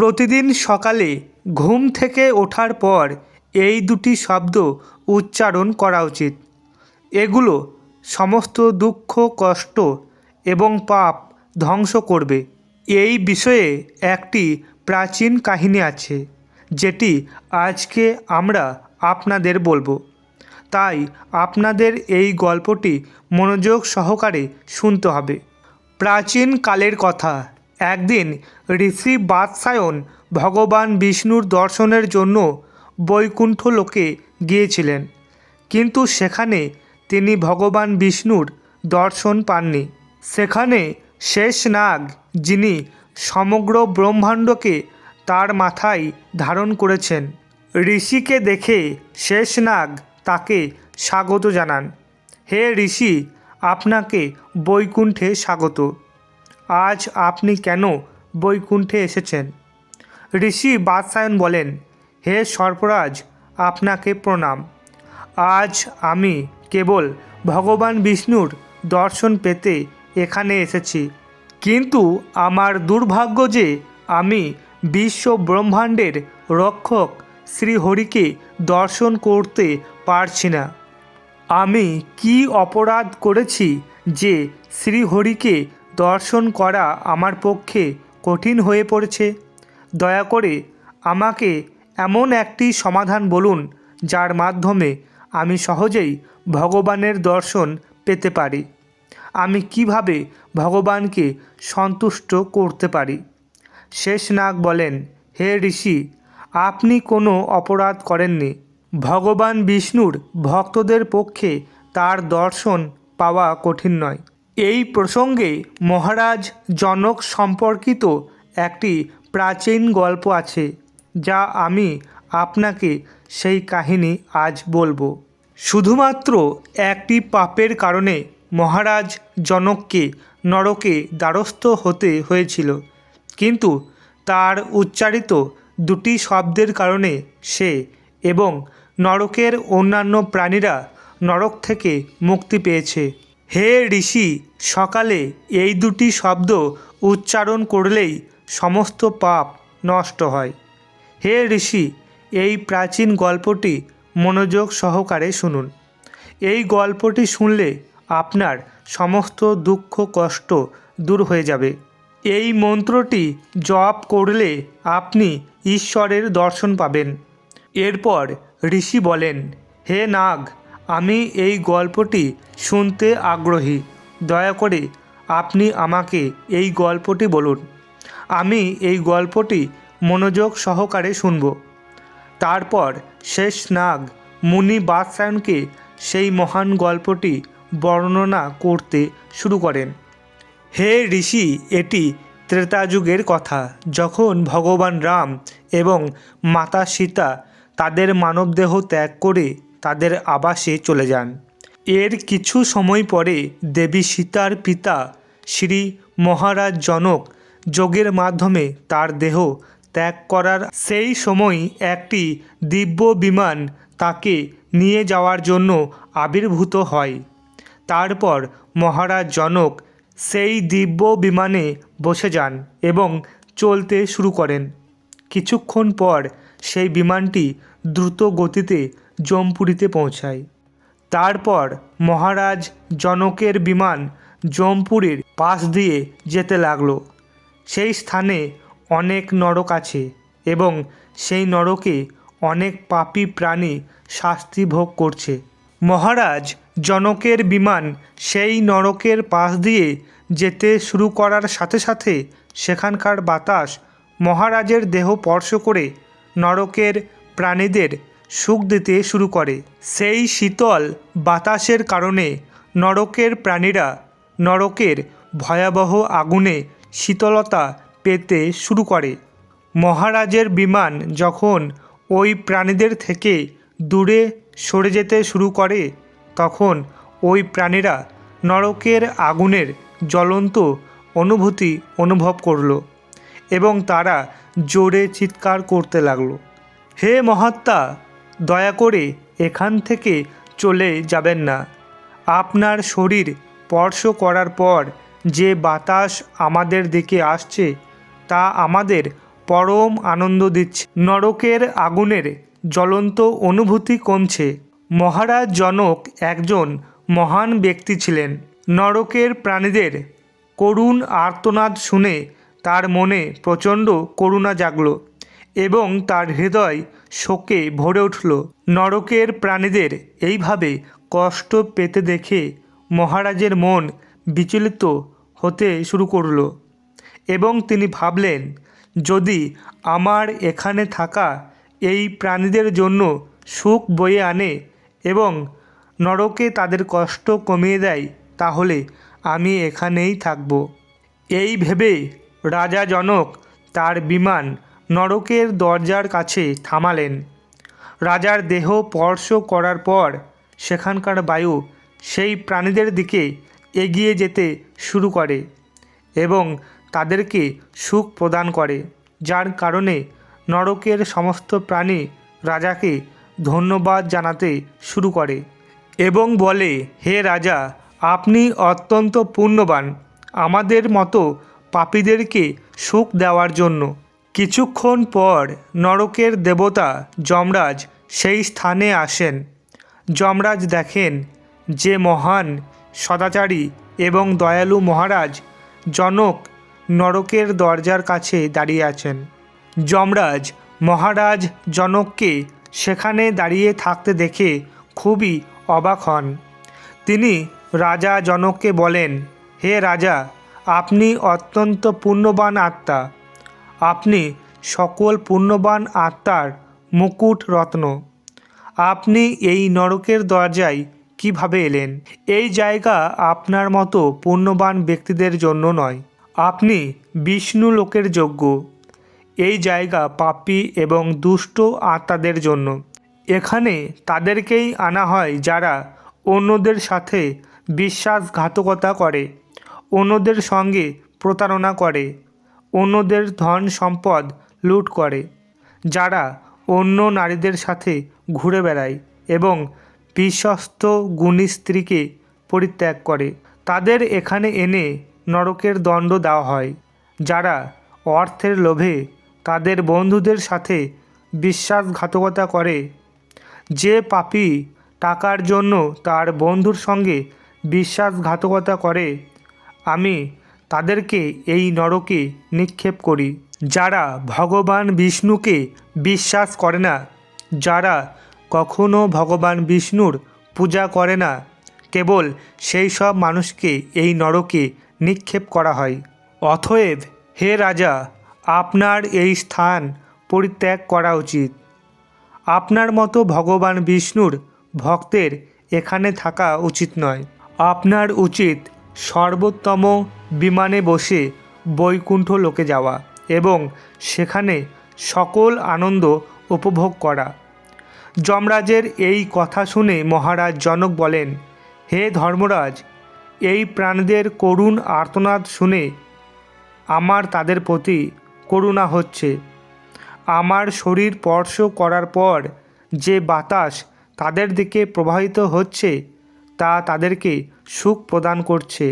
প্রতিদিন সকালে ঘুম থেকে ওঠার পর এই দুটি শব্দ উচ্চারণ করা উচিত। এগুলো সমস্ত দুঃখ, কষ্ট এবং পাপ ধ্বংস করবে। এই বিষয়ে একটি প্রাচীন কাহিনী আছে, যেটি আজকে আমরা আপনাদের বলব। তাই আপনাদের এই গল্পটি মনোযোগ সহকারে শুনতে হবে। প্রাচীন কালের কথা। একদিন ঋষি বাদশায়ন ভগবান বিষ্ণুর দর্শনের জন্য বৈকুণ্ঠ লোকে গিয়েছিলেন। কিন্তু সেখানে তিনি ভগবান বিষ্ণুর দর্শন পাননি। সেখানে শেষ নাগ যিনি সমগ্র ব্রহ্মাণ্ডকে তার মাথায় ধারণ করেছেন, ঋষিকে দেখে শেষ নাগ তাকে স্বাগত জানান। হে ঋষি, আপনাকে বৈকুণ্ঠে স্বাগত। আজ আপনি কেন বৈকুণ্ঠে এসেছেন? ঋষি বাদশায়ন বলেন, হে সর্পরাজ, আপনাকে প্রণাম। আজ আমি কেবল ভগবান বিষ্ণুর দর্শন পেতে এখানে এসেছি। কিন্তু আমার দুর্ভাগ্য যে আমি বিশ্ব ব্রহ্মাণ্ডের রক্ষক শ্রীহরিকে দর্শন করতে পারছি না। আমি কি অপরাধ করেছি যে শ্রীহরিকে দর্শন করা আমার পক্ষে কঠিন হয়ে পড়েছে। দয়া করে আমাকে এমন একটি সমাধান বলুন, যার মাধ্যমে আমি সহজেই ভগবানের দর্শন পেতে পারি। আমি কীভাবে ভগবানকে সন্তুষ্ট করতে পারি? শেষ নাগ বলেন, হে ঋষি, আপনি কোনো অপরাধ করেননি। ভগবান বিষ্ণুর ভক্তদের পক্ষে তার দর্শন পাওয়া কঠিন নয়। এই প্রসঙ্গে মহারাজ জনক সম্পর্কিত একটি প্রাচীন গল্প আছে, যা আমি আপনাকে সেই কাহিনী আজ বলব। শুধুমাত্র একটি পাপের কারণে মহারাজ জনককে নরকে দ্বারস্থ হতে হয়েছিল, কিন্তু তার উচ্চারিত দুটি শব্দের কারণে সে এবং নরকের অন্যান্য প্রাণীরা নরক থেকে মুক্তি পেয়েছে। হে ঋষি, সকালে এই দুটি শব্দ উচ্চারণ করলেই সমস্ত পাপ নষ্ট হয়। হে ঋষি, এই প্রাচীন গল্পটি মনোযোগ সহকারে শুনুন। এই গল্পটি শুনলে আপনার সমস্ত দুঃখ, কষ্ট দূর হয়ে যাবে। এই মন্ত্রটি জপ করলে আপনি ঈশ্বরের দর্শন পাবেন। এরপর ঋষি বলেন, হে নাগ আমি এই গল্পটি শুনতে আগ্রহী। দয়া করে আপনি আমাকে এই গল্পটি বলুন। আমি এই গল্পটি মনোযোগ সহকারে শুনব। তারপর শেষ নাগ মুনি বাদশায়নকে সেই মহান গল্পটি বর্ণনা করতে শুরু করেন। হে ঋষি, এটি ত্রেতা যুগের কথা। যখন ভগবান রাম এবং মাতা সীতা তাদের মানবদেহ ত্যাগ করে তাদের আবাসে চলে যান। এর কিছু সময় পরে দেবী সীতার পিতা শ্রী মহারাজ জনক যোগের মাধ্যমে তার দেহ ত্যাগ করার সেই সময় একটি দিব্য বিমান তাকে নিয়ে যাওয়ার জন্য আবির্ভূত হয়। তারপর মহারাজ জনক সেই দিব্য বিমানে বসে যান এবং চলতে শুরু করেন। কিছুক্ষণ পর সেই বিমানটি দ্রুত গতিতে জমপুরিতে পৌঁছায়। তারপর মহারাজ জনকের বিমান জমপুরের পাশ দিয়ে যেতে লাগল। সেই স্থানে অনেক নরক আছে এবং সেই নরকে অনেক পাপী প্রাণী শাস্তি ভোগ করছে। মহারাজ জনকের বিমান সেই নরকের পাশ দিয়ে যেতে শুরু করার সাথে সাথে সেখানকার বাতাস মহারাজের দেহ স্পর্শ করে নরকের প্রাণীদের সুখ দিতে শুরু করে। সেই শীতল বাতাসের কারণে নরকের প্রাণীরা নরকের ভয়াবহ আগুনে শীতলতা পেতে শুরু করে। মহারাজের বিমান যখন ওই প্রাণীদের থেকে দূরে সরে যেতে শুরু করে, তখন ওই প্রাণীরা নরকের আগুনের জ্বলন্ত অনুভূতি অনুভব করল এবং তারা জোরে চিৎকার করতে লাগল। হে মহাত্মা দয়া করে এখান থেকে চলে যাবেন না। আপনার শরীর স্পর্শ করার পর যে বাতাস আমাদের দিকে আসছে, তা আমাদের পরম আনন্দ দিচ্ছে। নরকের আগুনের জ্বলন্ত অনুভূতি কমছে। মহারাজ জনক একজন মহান ব্যক্তি ছিলেন। নরকের প্রাণীদের করুণ আর্তনাদ শুনে তার মনে প্রচণ্ড করুণা জাগল এবং তার হৃদয় শোকে ভরে উঠল। নরকের প্রাণীদের এইভাবে কষ্ট পেতে দেখে মহারাজের মন বিচলিত হতে শুরু করল এবং তিনি ভাবলেন, যদি আমার এখানে থাকা এই প্রাণীদের জন্য সুখ বয়ে আনে এবং নরকে তাদের কষ্ট কমিয়ে দেয়, তাহলে আমি এখানেই থাকব। এই ভেবে রাজা জনক তার বিমান নরকের দরজার কাছে থামালেন। রাজার দেহ স্পর্শ করার পর সেখানকার বায়ু সেই প্রাণীদের দিকে এগিয়ে যেতে শুরু করে এবং তাদেরকে সুখ প্রদান করে, যার কারণে নরকের সমস্ত প্রাণী রাজাকে ধন্যবাদ জানাতে শুরু করে এবং বলে, হে রাজা, আপনি অত্যন্ত পুণ্যবান আমাদের মতো পাপীদেরকে সুখ দেওয়ার জন্য। কিছুক্ষণ পর নরকের দেবতা যমরাজ সেই স্থানে আসেন। যমরাজ দেখেন যে মহান, সদাচারী এবং দয়ালু মহারাজ জনক নরকের দরজার কাছে দাঁড়িয়ে আছেন। যমরাজ মহারাজ জনককে সেখানে দাঁড়িয়ে থাকতে দেখে খুবই অবাক হন। তিনি রাজা জনককে বলেন, হে রাজা, আপনি অত্যন্ত পুণ্যবান আত্মা। আপনি সকল পুণ্যবান আত্মার মুকুট রত্ন। আপনি এই নরকের দরজায় কীভাবে এলেন? এই জায়গা আপনার মতো পুণ্যবান ব্যক্তিদের জন্য নয়। আপনি বিষ্ণু লোকের যোগ্য। এই জায়গা পাপী এবং দুষ্ট আত্মাদের জন্য। এখানে তাদেরকেই আনা হয় যারা অন্যদের সাথে বিশ্বাসঘাতকতা করে, অন্যদের সঙ্গে প্রতারণা করে। অন্যদের ধন সম্পদ লুট করে, যারা অন্য নারীদের সাথে ঘুরে বেড়ায় এবং বিশ্বস্ত গুণী স্ত্রীকে পরিত্যাগ করে। তাদের এখানে এনে নরকের দণ্ড দেওয়া হয়, যারা অর্থের লোভে তাদের বন্ধুদের সাথে বিশ্বাসঘাতকতা করে। যে পাপী টাকার জন্য তার বন্ধুর সঙ্গে বিশ্বাসঘাতকতা করে, আমি তাদেরকে এই নরকে নিক্ষেপ করি, যারা ভগবান বিষ্ণুকে বিশ্বাস করে না, যারা কখনো ভগবান বিষ্ণুর পূজা করে না, কেবল সেই সব মানুষকে এই নরকে নিক্ষেপ করা হয়। অতএব হে রাজা, আপনার এই স্থান পরিত্যাগ করা উচিত। আপনার মতো ভগবান বিষ্ণুর ভক্তের এখানে থাকা উচিত নয়। আপনার উচিত সর্বোত্তম বিমানে বসে বৈকুণ্ঠ লোকে যাওয়া এবং সেখানে সকল আনন্দ উপভোগ করা। যমরাজের এই কথা শুনে মহারাজ জনক বলেন, হে ধর্মরাজ, এই প্রাণীদের করুণ আর্তনাদ শুনে আমার তাদের প্রতি করুণা হচ্ছে। আমার শরীর স্পর্শ করার পর যে বাতাস তাদের দিকে প্রবাহিত হচ্ছে তা তাদেরকে সুখ প্রদান করছে।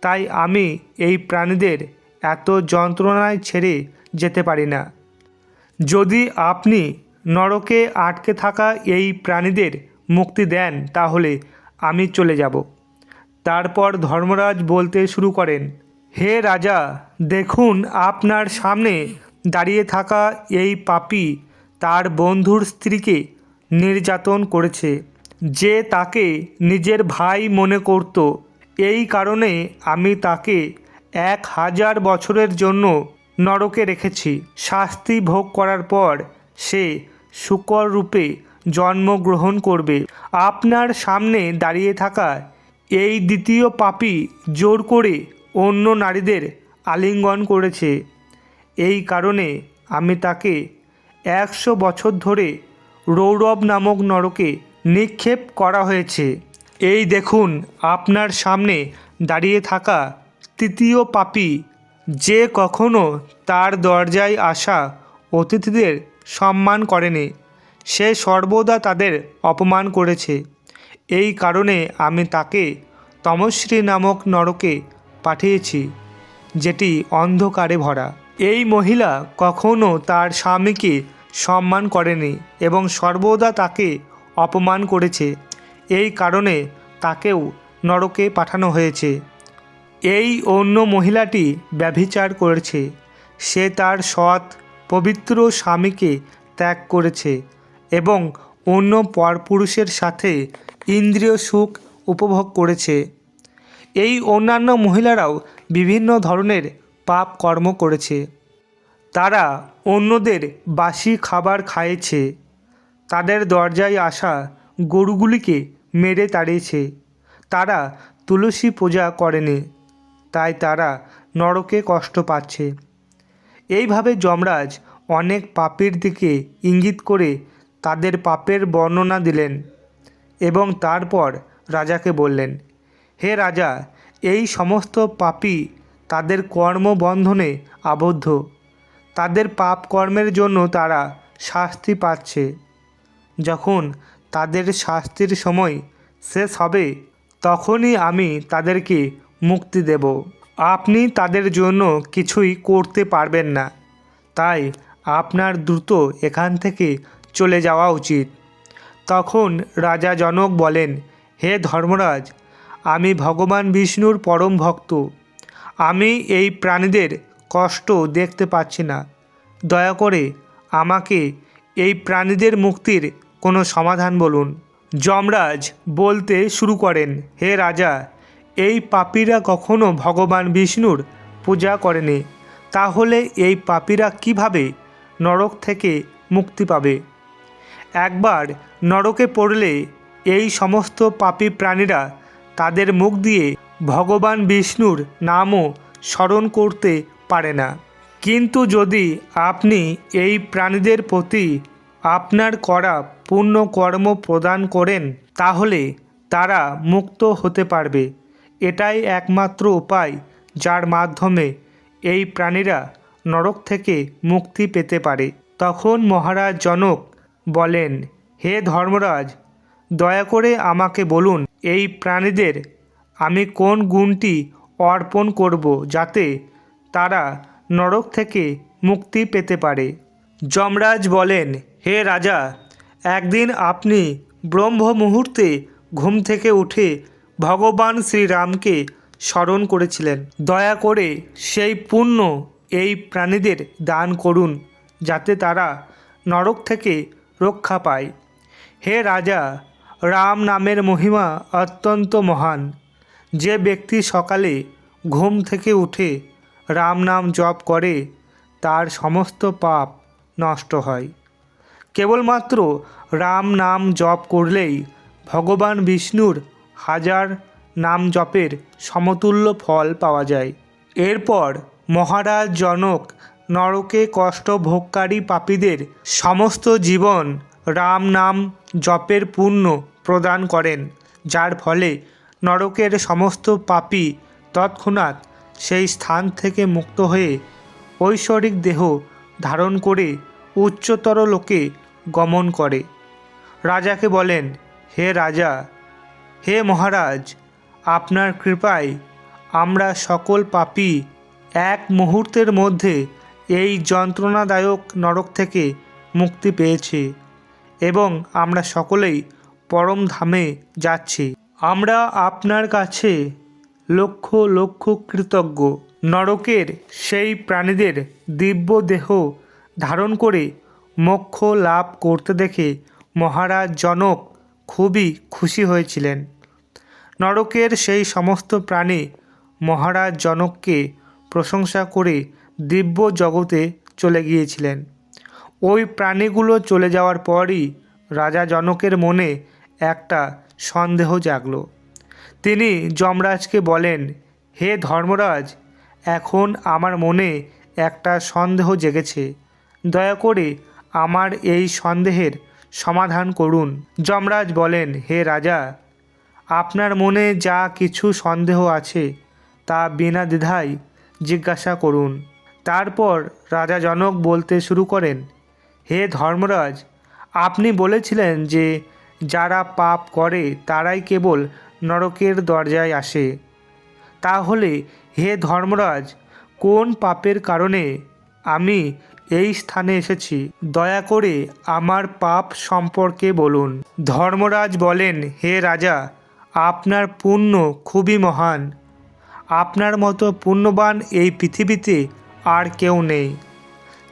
তাই আমি এই প্রাণীদের এত যন্ত্রণায় ছেড়ে যেতে পারি না। যদি আপনি নরকে আটকে থাকা এই প্রাণীদের মুক্তি দেন, তাহলে আমি চলে যাব। তারপর ধর্মরাজ বলতে শুরু করেন, হে রাজা, দেখুন আপনার সামনে দাঁড়িয়ে থাকা এই পাপী তার বন্ধুর স্ত্রীকে নির্যাতন করেছে। যে তাকে নিজের ভাই মনে করত। এই কারণে আমি তাকে এক হাজার বছরের জন্য নরকে রেখেছি। শাস্তি ভোগ করার পর সে শুকর রূপে জন্মগ্রহণ করবে। আপনার সামনে দাঁড়িয়ে থাকা এই দ্বিতীয় পাপী জোর করে অন্য নারীদের আলিঙ্গন করেছে। এই কারণে আমি তাকে একশো বছর ধরে রৌরব নামক নরকে নিক্ষেপ করা হয়েছে। এই দেখুন, আপনার সামনে দাঁড়িয়ে থাকা তৃতীয় পাপী, যে কখনো তার দরজায় আসা অতিথিদের সম্মান করেনি। সে সর্বদা তাদের অপমান করেছে। এই কারণে আমি তাকে তমশ্রী নামক নরকে পাঠিয়েছি, যেটি অন্ধকারে ভরা। এই মহিলা কখনো তার স্বামীকে সম্মান করেনি এবং সর্বদা তাকে অপমান করেছে। এই কারণে তাকেও নরকে পাঠানো হয়েছে। এই অন্য মহিলাটি ব্যভিচার করেছে। সে তার সৎ, পবিত্র স্বামীকে ত্যাগ করেছে এবং অন্য পরপুরুষের সাথে ইন্দ্রিয় সুখ উপভোগ করেছে। এই অন্যান্য মহিলারাও বিভিন্ন ধরনের পাপ কর্ম করেছে। তারা অন্যদের বাসি খাবার খাইয়েছে তাদের দরজায় আসা গরুগুলিকে মেরে তাড়িয়েছে। তারা তুলসী পূজা করেনি, তাই তারা নরকে কষ্ট পাচ্ছে। এইভাবে যমরাজ অনেক পাপের দিকে ইঙ্গিত করে তাদের পাপের বর্ণনা দিলেন এবং তারপর রাজাকে বললেন, হে রাজা, এই সমস্ত পাপী তাদের কর্মবন্ধনে আবদ্ধ। তাদের পাপ কর্মের জন্য তারা শাস্তি পাচ্ছে। যখন তাদের শাস্তির সময় শেষ হবে, তখনই আমি তাদেরকে মুক্তি দেব। আপনি তাদের জন্য কিছুই করতে পারবেন না। তাই আপনার দ্রুত এখান থেকে চলে যাওয়া উচিত। তখন রাজা জনক বলেন, হে ধর্মরাজ, আমি ভগবান বিষ্ণুর পরম ভক্ত। আমি এই প্রাণীদের কষ্ট দেখতে পাচ্ছি না। দয়া করে আমাকে এই প্রাণীদের মুক্তির কোনো সমাধান বলুন। যমরাজ বলতে শুরু করেন, হে রাজা, এই পাপীরা কখনো ভগবান বিষ্ণুর পূজা করেনি। তাহলে এই পাপীরা কীভাবে নরক থেকে মুক্তি পাবে? একবার নরকে পড়লে এই সমস্ত পাপী প্রাণীরা তাদের মুখ দিয়ে ভগবান বিষ্ণুর নামও স্মরণ করতে পারে না। কিন্তু যদি আপনি এই প্রাণীদের প্রতি আপনার করা পূর্ণ কর্ম প্রদান করেন, তাহলে তারা মুক্ত হতে পারবে। এটাই একমাত্র উপায় যার মাধ্যমে এই প্রাণীরা নরক থেকে মুক্তি পেতে পারে। তখন মহারাজ জনক বলেন, হে ধর্মরাজ, দয়া করে আমাকে বলুন, এই প্রাণীদের আমি কোন গুণটি অর্পণ করব যাতে তারা নরক থেকে মুক্তি পেতে পারে? যমরাজ বলেন, হে রাজা একদিন আপনি ব্রহ্ম মুহূর্তে ঘুম থেকে উঠে ভগবান শ্রীরামকে স্মরণ করেছিলেন। দয়া করে সেই পুণ্য এই প্রাণীদের দান করুন, যাতে তারা নরক থেকে রক্ষা পায়। হে রাজা, রাম নামের মহিমা অত্যন্ত মহান। যে ব্যক্তি সকালে ঘুম থেকে উঠে রাম নাম জপ করে, তার সমস্ত পাপ নষ্ট হয়। কেবলমাত্র রাম নাম জপ করলেই ভগবান বিষ্ণুর হাজার নাম জপের সমতুল্য ফল পাওয়া যায়। এরপর মহারাজ জনক নরকে কষ্ট ভোগকারী পাপীদের সমস্ত জীবন রাম নাম জপের পুণ্য প্রদান করেন, যার ফলে নরকের সমস্ত পাপী তৎক্ষণাৎ সেই স্থান থেকে মুক্ত হয়ে ঐশ্বরিক দেহ ধারণ করে উচ্চতর লোকে গমন করে। রাজাকে বলেন, হে রাজা, হে মহারাজ, আপনার কৃপায় আমরা সকল পাপী এক মুহূর্তের মধ্যে এই যন্ত্রণাদায়ক নরক থেকে মুক্তি পেয়েছি এবং আমরা সকলেই পরম ধামে যাচ্ছি। আমরা আপনার কাছে লক্ষ লক্ষ কৃতজ্ঞ। নরকের সেই প্রাণীদের দিব্য দেহ ধারণ করে মোক্ষ লাভ করতে দেখে মহারাজ জনক খুবই খুশি হয়েছিলেন। নরকের সেই সমস্ত প্রাণী মহারাজ জনককে প্রশংসা করে দিব্য জগতে চলে গিয়েছিলেন। ওই প্রাণীগুলো চলে যাওয়ার পরই রাজা জনকের মনে একটা সন্দেহ জাগল। তিনি যমরাজকে বলেন, হে ধর্মরাজ, এখন আমার মনে একটা সন্দেহ জেগেছে। দয়া করে আমার এই সন্দেহের সমাধান করুন। যমরাজ বলেন, হে রাজা, আপনার মনে যা কিছু সন্দেহ আছে তা বিনা দ্বিধায় জিজ্ঞাসা করুন। তারপর রাজা জনক বলতে শুরু করেন, হে ধর্মরাজ, আপনি বলেছিলেন যে যারা পাপ করে তারাই কেবল নরকের দরজায় আসে। তাহলে হে ধর্মরাজ, কোন পাপের কারণে আমি এই স্থানে এসেছি। দয়া করে আমার পাপ সম্পর্কে বলুন। ধর্মরাজ বলেন, হে রাজা, আপনার পুণ্য খুবই মহান। আপনার মতো পুণ্যবান এই পৃথিবীতে আর কেউ নেই।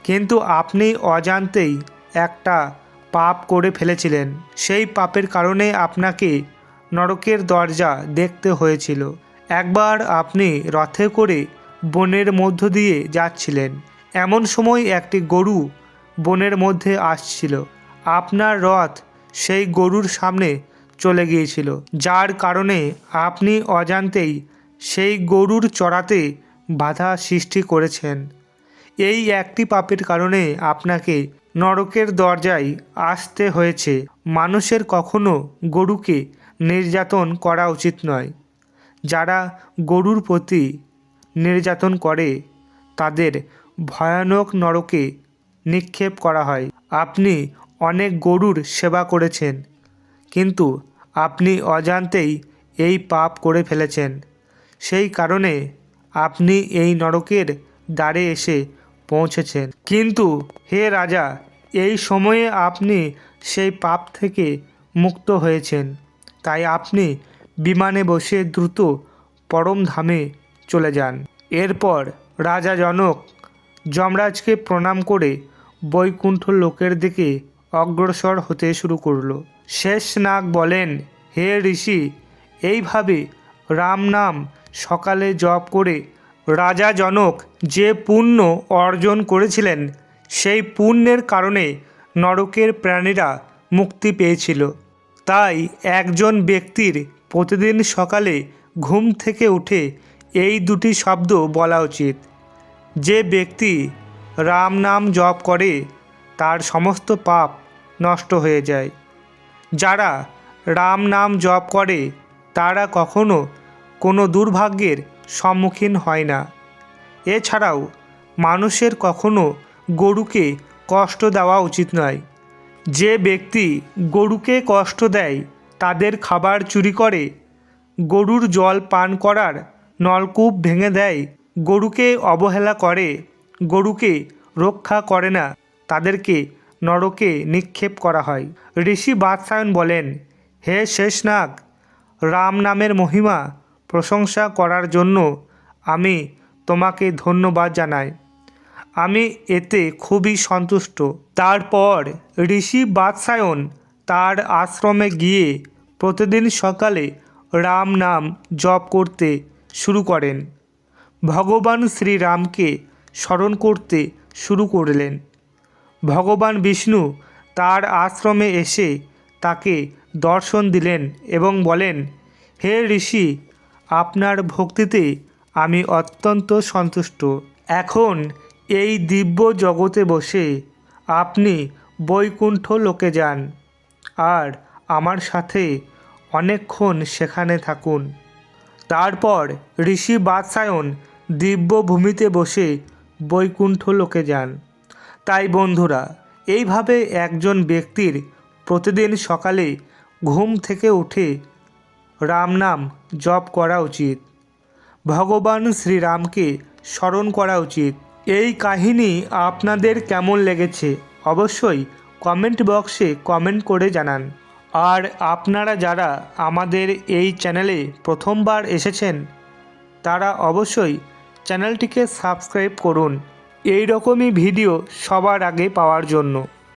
কিন্তু আপনি অজান্তেই একটা পাপ করে ফেলেছিলেন। সেই পাপের কারণে আপনাকে নরকের দরজা দেখতে হয়েছিল। একবার আপনি রথে করে বনের মধ্য দিয়ে যাচ্ছিলেন। এমন সময় একটি গরু বনের মধ্যে আসছিল। আপনার রথ সেই গরুর সামনে চলে গিয়েছিল, যার কারণে আপনি অজান্তেই সেই গরুর চড়াতে বাধা সৃষ্টি করেছেন। এই একটি পাপের কারণে আপনাকে নরকের দরজায় আসতে হয়েছে। মানুষের কখনো গরুকে নির্যাতন করা উচিত নয়। যারা গরুর প্রতি নির্যাতন করে, তাদের ভয়ানক নরকে নিক্ষেপ করা হয়। আপনি অনেক গরুর সেবা করেছেন, কিন্তু আপনি অজান্তেই এই পাপ করে ফেলেছেন। সেই কারণে আপনি এই নরকের দ্বারে এসে পৌঁছেছেন। কিন্তু হে রাজা, এই সময়ে আপনি সেই পাপ থেকে মুক্ত হয়েছেন। তাই আপনি বিমানে বসে দ্রুত পরম ধামে চলে যান। এরপর রাজা জনক যমরাজকে প্রণাম করে বৈকুণ্ঠ লোকের দিকে অগ্রসর হতে শুরু করল। শেষ নাগ বলেন, হে ঋষি, এইভাবে রাম নাম সকালে জপ করে রাজা জনক যে পুণ্য অর্জন করেছিলেন, সেই পুণ্যের কারণে নরকের প্রাণীরা মুক্তি পেয়েছিল। তাই একজন ব্যক্তির প্রতিদিন সকালে ঘুম থেকে উঠে এই দুটি শব্দ বলা উচিত। যে ব্যক্তি রাম নাম জপ করে, তার সমস্ত পাপ নষ্ট হয়ে যায়। যারা রাম নাম জপ করে, তারা কখনো কোনো দুর্ভাগ্যের সম্মুখীন হয় না। এছাড়াও মানুষের কখনো গরুকে কষ্ট দেওয়া উচিত নয়। যে ব্যক্তি গরুকে কষ্ট দেয়, তাদের খাবার চুরি করে, গরুর জল পান করার নলকূপ ভেঙে দেয় গরুকে অবহেলা করে, গরুকে রক্ষা করে না, তাদেরকে নরকে নিক্ষেপ করা হয়। ঋষি বাদশায়ন বলেন, হে শেষনাগ, রাম নামের মহিমা প্রশংসা করার জন্য আমি তোমাকে ধন্যবাদ জানাই। আমি এতে খুবই সন্তুষ্ট। তারপর ঋষি বাদশায়ন তার আশ্রমে গিয়ে প্রতিদিন সকালে রাম নাম জপ করতে শুরু করেন। ভগবান শ্রীরামকে স্মরণ করতে শুরু করলেন। ভগবান বিষ্ণু তার আশ্রমে এসে তাকে দর্শন দিলেন এবং বলেন, হে ঋষি, আপনার ভক্তিতে আমি অত্যন্ত সন্তুষ্ট। এখন এই দিব্য জগতে বসে আপনি বৈকুণ্ঠ লোকে যান আর আমার সাথে অনেকক্ষণ সেখানে থাকুন। তারপর ঋষি বাদশায়ন দিব্য ভূমিতে বসে বৈকুণ্ঠ লোকে যান। তাই বন্ধুরা, এইভাবে একজন ব্যক্তির প্রতিদিন সকালে ঘুম থেকে উঠে রাম নাম জপ করা উচিত। ভগবান শ্রীরামকে স্মরণ করা উচিত। এই কাহিনী আপনাদের কেমন লেগেছে অবশ্যই কমেন্ট বক্সে কমেন্ট করে জানান। আর আপনারা যারা আমাদের এই চ্যানেলে প্রথমবার এসেছেন, তারা অবশ্যই চ্যানেলটিকে সাবস্ক্রাইব করুন। এই রকমই ভিডিও সবার আগে পাওয়ার জন্য।